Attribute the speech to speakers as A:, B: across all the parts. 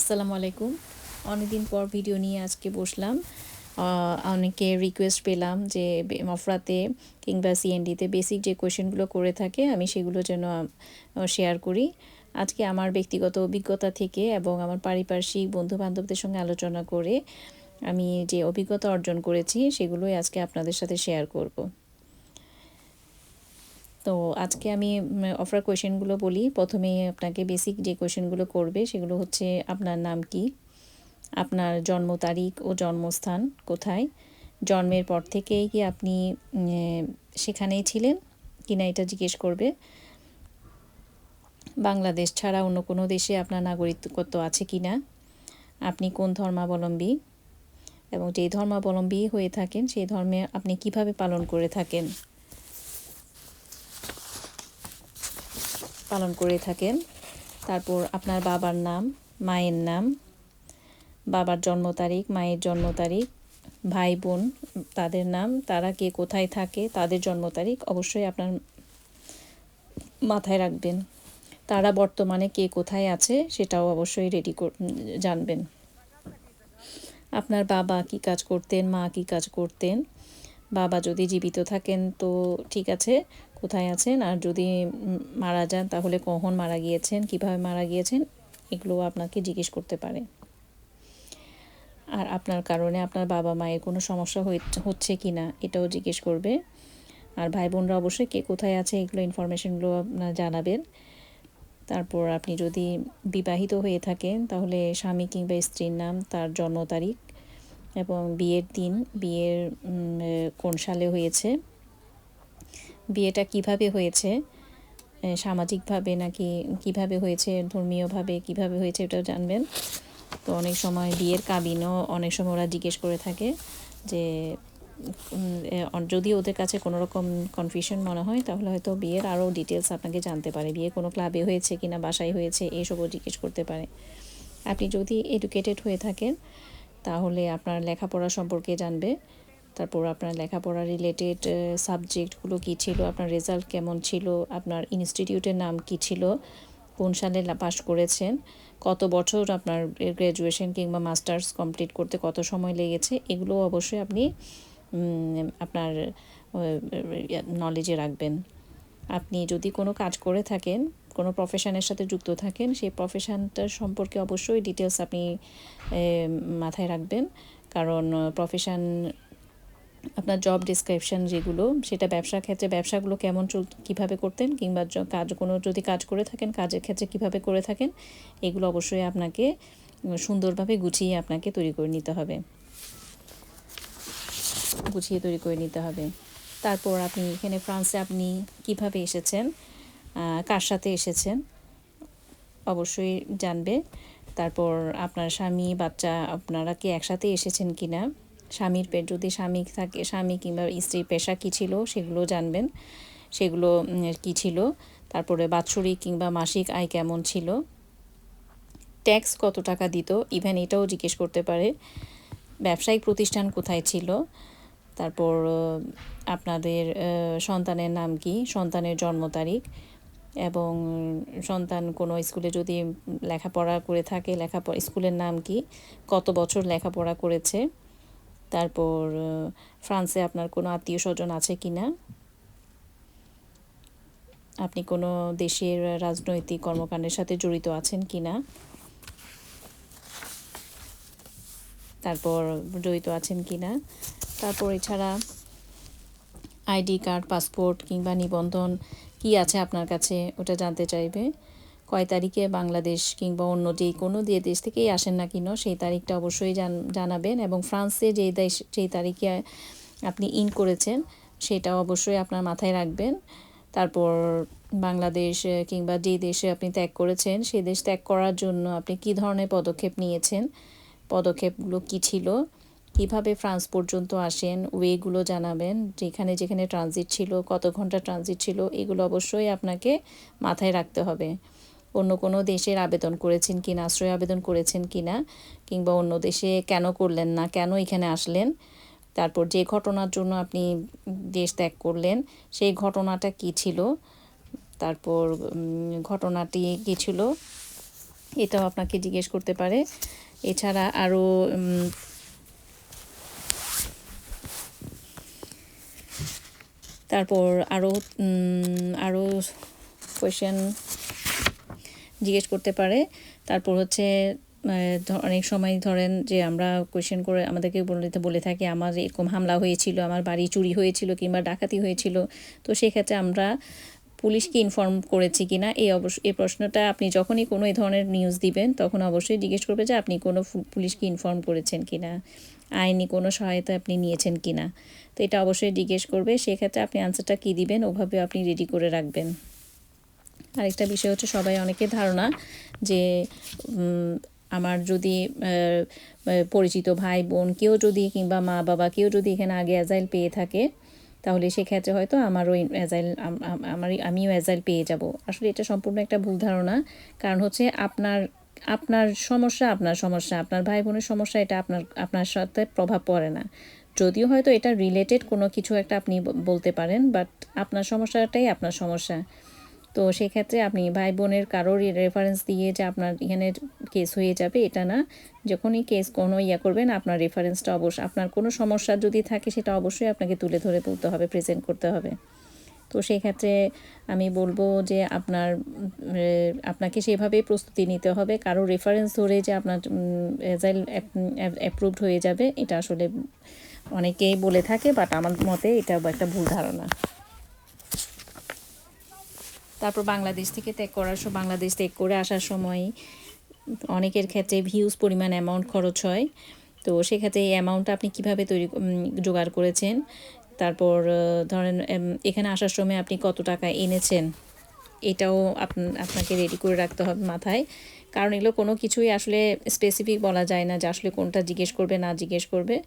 A: আসসালামু আলাইকুম। অনেকদিন পর ভিডিও নিয়ে আজকে বসলাম। অনেকে রিকোয়েস্ট পেলাম যে মফরাতে কিংবা সিএনডিতে বেসিক যে কোয়েশ্চেনগুলো করে থাকে, আমি সেগুলো যেন শেয়ার করি। আজকে আমার ব্যক্তিগত অভিজ্ঞতা থেকে এবং আমার পারিপার্শ্বিক বন্ধু বান্ধবদের সঙ্গে আলোচনা করে, আমি যে অভিজ্ঞতা অর্জন করেছি, সেগুলোই আজকে আপনাদের সাথে শেয়ার করব। তো আজকে আমি অফার কোয়েশ্চেনগুলো বলি। প্রথমে আপনাকে বেসিক যে কোয়েশ্চেনগুলো করবে, সেগুলো হচ্ছে আপনার নাম কি? আপনার জন্ম তারিখ ও জন্মস্থান কোথায়? জন্মের পর থেকেই কি আপনি সেখানেই ছিলেন? কিনা এটা জিজ্ঞেস করবে। বাংলাদেশ ছাড়া অন্য কোনো দেশে আপনার নাগরিকত্ব আছে কি না আপনি কোন ধর্মাবলম্বী? এবং যেই ধর্মাবলম্বী হয়ে থাকেন, সেই ধর্মে আপনি কীভাবে পালন করে থাকেন? পালন করে থাকেন। তারপর আপনার বাবার নাম, মায়ের নাম, বাবার জন্ম তারিখ, মায়ের জন্ম তারিখ, ভাই বোন, তাদের নাম, তারা কে কোথায় থাকে, তাদের জন্ম তারিখ অবশ্যই আপনার মাথায় রাখবেন। তারা বর্তমানে কে কোথায় আছে সেটাও অবশ্যই রেডি জানবেন। আপনার বাবা কি কাজ করতেন, মা কি কাজ করতেন? বাবা যদি জীবিত থাকেন তো ঠিক আছে কোথায় আছেন? আর যদি মারা যান, তাহলে কখন মারা গিয়েছেন? কীভাবে মারা গিয়েছেন? এগুলো আপনাকে জিজ্ঞেস করতে পারে। আর আপনার কারণে আপনার বাবা মায়ের কোনো সমস্যা হচ্ছে কি না, এটাও জিজ্ঞেস করবে। আর ভাই বোনরা অবশ্যই কে কোথায় আছে, এগুলো ইনফরমেশনগুলো আপনার জানাবেন। তারপর আপনি যদি বিবাহিত হয়ে থাকেন, তাহলে স্বামী কিংবা স্ত্রীর নাম, তার জন্ম তারিখ এবং বিয়ের দিন, বিয়ের কোন সালে হয়েছে। বিয়েটা কীভাবে হয়েছে? সামাজিকভাবে নাকি কীভাবে হয়েছে? ধর্মীয়ভাবে কীভাবে হয়েছে এটাও জানবেন। তো অনেক সময় বিয়ের কাবিনও অনেক সময় ওরা জিজ্ঞেস করে থাকে যে যদি ওদের কাছে কোনো রকম কনফিউশন মনে হয়, তাহলে হয়তো বিয়ের আরও ডিটেলস আপনাকে জানতে পারে। বিয়ে কোনো ক্লাবে হয়েছে কিনা, বাসায় হয়েছে এইসবও জিজ্ঞেস করতে পারে। আপনি যদি এডুকেটেড হয়ে থাকেন, তাহলে আপনার লেখাপড়া সম্পর্কে জানবে। তারপর আপনার লেখাপড়া রিলেটেড সাবজেক্টগুলো কী ছিল? আপনার রেজাল্ট কেমন ছিল? আপনার ইনস্টিটিউটের নাম কী ছিল? কোন সালে পাশ করেছেন? কত বছর আপনার গ্র্যাজুয়েশন কিংবা মাস্টার্স কমপ্লিট করতে কত সময় লেগেছে? এগুলো অবশ্যই আপনি আপনার নলেজে রাখবেন। আপনি যদি কোনো কাজ করে থাকেন, কোনো প্রফেশনের সাথে যুক্ত থাকেন, সেই প্রফেশনটার সম্পর্কে অবশ্যই ডিটেলস আপনি মাথায় রাখবেন। কারণ প্রফেশন আপনার জব ডিসক্রিপশন যেগুলো, সেটা ব্যবসার ক্ষেত্রে ব্যবসাগুলো কেমন চল, কীভাবে করতেন কিংবা কাজ, কোনো যদি কাজ করে থাকেন, কাজের ক্ষেত্রে কীভাবে করে থাকেন, এগুলো অবশ্যই আপনাকে সুন্দরভাবে গুছিয়ে আপনাকে তৈরি করে নিতে হবে। গুছিয়ে তৈরি করে নিতে হবে। তারপর আপনি এখানে ফ্রান্সে আপনি কীভাবে এসেছেন কার সাথে এসেছেন, অবশ্যই জানবে। তারপর আপনার স্বামী, বাচ্চা, আপনারা কি একসাথে এসেছেন কি না স্বামীর পে যদি স্বামী থাকে, স্বামী কিংবা স্ত্রীর পেশা কী ছিল সেগুলো জানবেন। সেগুলো কী ছিল? তারপরে বাৎসরিক কিংবা মাসিক আয় কেমন ছিল? ট্যাক্স কত টাকা দিত? ইভেন এটাও জিজ্ঞেস করতে পারে। ব্যবসায়িক প্রতিষ্ঠান কোথায় ছিল? তারপর আপনাদের সন্তানের নাম কি? সন্তানের জন্ম তারিখ এবং সন্তান কোনো স্কুলে যদি লেখাপড়া করে থাকে, লেখাপড়া, স্কুলের নাম কি? কত বছর লেখাপড়া করেছে? তারপর ফ্রান্সে আপনার কোনো আত্মীয় স্বজন আছে কি না আপনি কোনো দেশের রাজনৈতিক কর্মকাণ্ডের সাথে জড়িত আছেন কি না তারপর, জড়িত আছেন কি না তারপর এছাড়া, আইডি কার্ড, পাসপোর্ট কিংবা নিবন্ধন কি আছে আপনার কাছে? ওটা জানতে চাইবে। কয় তারিখে বাংলাদেশ কিংবা অন্য যেই কোনো যে দেশ থেকেই আসেন না কেন, সেই তারিখটা অবশ্যই জানাবেন এবং ফ্রান্সে যেই দেশ যেই তারিখে আপনি ইন করেছেন সেটা অবশ্যই আপনার মাথায় রাখবেন। তারপর বাংলাদেশ কিংবা যে দেশে আপনি ত্যাগ করেছেন সেই দেশ ত্যাগ করার জন্য আপনি কী ধরনের পদক্ষেপ নিয়েছেন? পদক্ষেপগুলো কী ছিল? কীভাবে ফ্রান্স পর্যন্ত আসেন? ওয়েগুলো জানাবেন। যেখানে যেখানে ট্রানজিট ছিল, কত ঘণ্টা ট্রানজিট ছিল, এগুলো অবশ্যই আপনাকে মাথায় রাখতে হবে। অন্য কোনো দেশের আবেদন করেছেন কি না আশ্রয় আবেদন করেছেন কি না কিংবা অন্য দেশে কেন করলেন না, কেন এখানে আসলেন, তারপর যে ঘটনার জন্য আপনি দেশ ত্যাগ করলেন, সেই ঘটনাটা কী ছিল, তারপর ঘটনাটি কী ছিল, এটাও আপনাকে জিজ্ঞেস করতে পারে। এছাড়া আরও তারপর আরও আরও কোয়েশ্চেন জিজ্ঞেস করতে পারে। তারপর হচ্ছে অনেক সময় ধরেন যে আমরা কোয়েশ্চেন করে আমাদেরকে বলে বলে থাকি, আমার এরকম হামলা হয়েছিল, আমার বাড়ি চুরি হয়েছিল কিংবা ডাকাতি হয়েছিল। তো সেক্ষেত্রে আমরা পুলিশকে ইনফর্ম করেছি কি না এই অবশ্য, এই প্রশ্নটা আপনি যখনই কোনো এই ধরনের নিউজ দিবেন, তখন অবশ্যই জিজ্ঞেস করবে যে আপনি কোনো পুলিশকে ইনফর্ম করেছেন কি না আইনি কোনো সহায়তা আপনি নিয়েছেন কিনা। তো এটা অবশ্যই জিজ্ঞেস করবে, সেক্ষেত্রে আপনি আনসারটা কী দিবেন, ওভাবে আপনি রেডি করে রাখবেন। আরেকটা বিষয় হচ্ছে সবাই অনেকের ধারণা যে আমার যদি পরিচিত ভাই, বোন কেউ যদি কিংবা মা বাবা কেউ যদি এখানে আগে অ্যাজাইল পেয়ে থাকে, তাহলে সেক্ষেত্রে হয়তো আমারও অ্যাজাইল আমার আমিও অ্যাজাইল পেয়ে যাব। আসলে এটা সম্পূর্ণ একটা ভুল ধারণা। কারণ হচ্ছে আপনার আপনার সমস্যা আপনার সমস্যা, আপনার ভাই বোনের সমস্যা এটা আপনার আপনার সাথে প্রভাব পড়ে না। যদিও হয়তো এটা রিলেটেড কোনো কিছু একটা আপনি বলতে পারেন বাট আপনার সমস্যাটাই আপনার সমস্যা। তো সেক্ষেত্রে আপনি ভাই বোনের কারোর রেফারেন্স দিয়ে যে আপনার এখানে কেস হয়ে যাবে, এটা না। যখনই কেস কোনো ইয়া করবেন, আপনার রেফারেন্সটা অবশ্যই, আপনার কোনো সমস্যা যদি থাকে, সেটা অবশ্যই আপনাকে তুলে ধরে বলতে হবে প্রেজেন্ট করতে হবে। তো সেক্ষেত্রে আমি বলব যে আপনার আপনাকে সেভাবেই প্রস্তুতি নিতে হবে। কারও রেফারেন্স ধরে যে আপনার রেজাইল অ্যাপ্রুভড হয়ে যাবে, এটা আসলে অনেকেই বলে থাকে বাট আমার মতে এটা একটা ভুল ধারণা। তারপর বাংলাদেশ থেকে ত্যাগ করার সময় বাংলাদেশ ত্যাগ করে আসার সময় অনেকের ক্ষেত্রে ভিউজ পরিমাণ অ্যামাউন্ট খরচ হয়। তো সেক্ষেত্রে এই অ্যামাউন্টটা আপনি কীভাবে তৈরি জোগাড় করেছেন? তারপর ধরেন এখানে আসার সময় আপনি কত টাকা এনেছেন? এটাও আপন- আপনাকে রেডি করে রাখতে হবে মাথায়। কারণ এগুলো কোনো কিছুই আসলে স্পেসিফিক বলা যায় না যে আসলে কোনটা জিজ্ঞেস করবে, না জিজ্ঞেস করবে।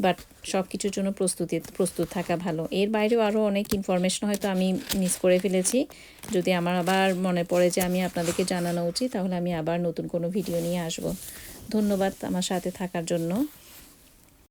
A: বাট সব কিছুর জন্য প্রস্তুতি, প্রস্তুত থাকা ভালো। এর বাইরেও আরও অনেক ইনফরমেশন হয়তো আমি মিস করে ফেলেছি। যদি আমার আবার মনে পড়ে যে আমি আপনাদেরকে জানানো উচিত, তাহলে আমি আবার নতুন কোনো ভিডিও নিয়ে আসব। ধন্যবাদ আমার সাথে থাকার জন্য।